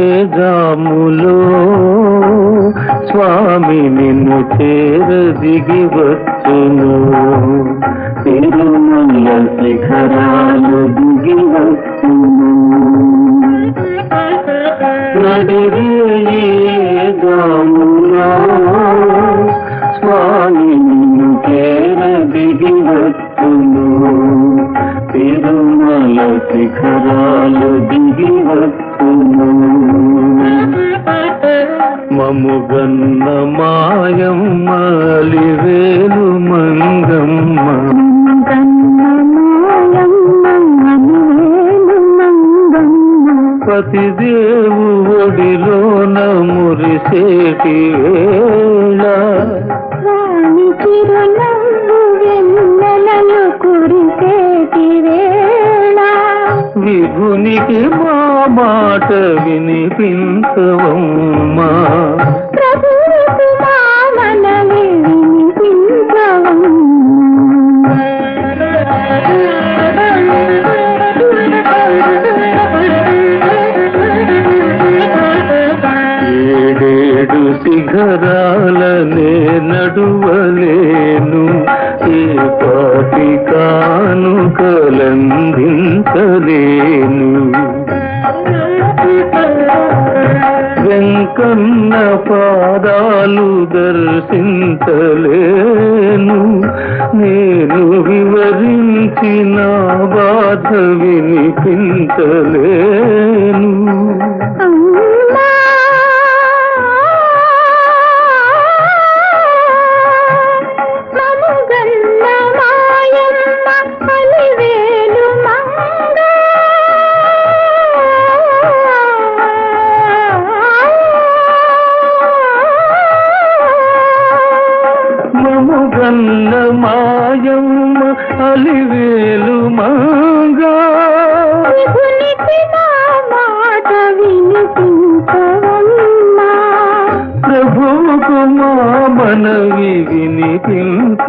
నడిరేములో స్వామి నిన్ను చేర దిగి వచ్చును తిరుమల శిఖరాలు దిగి వచ్చును నడిరే తిరుమల శిఖరాలు దిగి వచ్చును మముగన్న మాయమ్మలివేలు మంగమ్మ పతిదేవు ఒడిలోన మురిసేటి వేళ. విభునికి మా మాట వినిపించవమ్మా. ఏడేడు శిఖరాలనే నడువలేను ఏ పాటి కన్న పాదాలు దర్శించలేను. నేను వివరించిన బాధ మముగన్న మాయమ్మ అలివేలు మంగా. ప్రభువుకు మా మనవి వినిపించవమ్మా.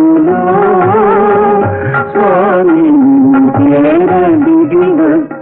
Believe in.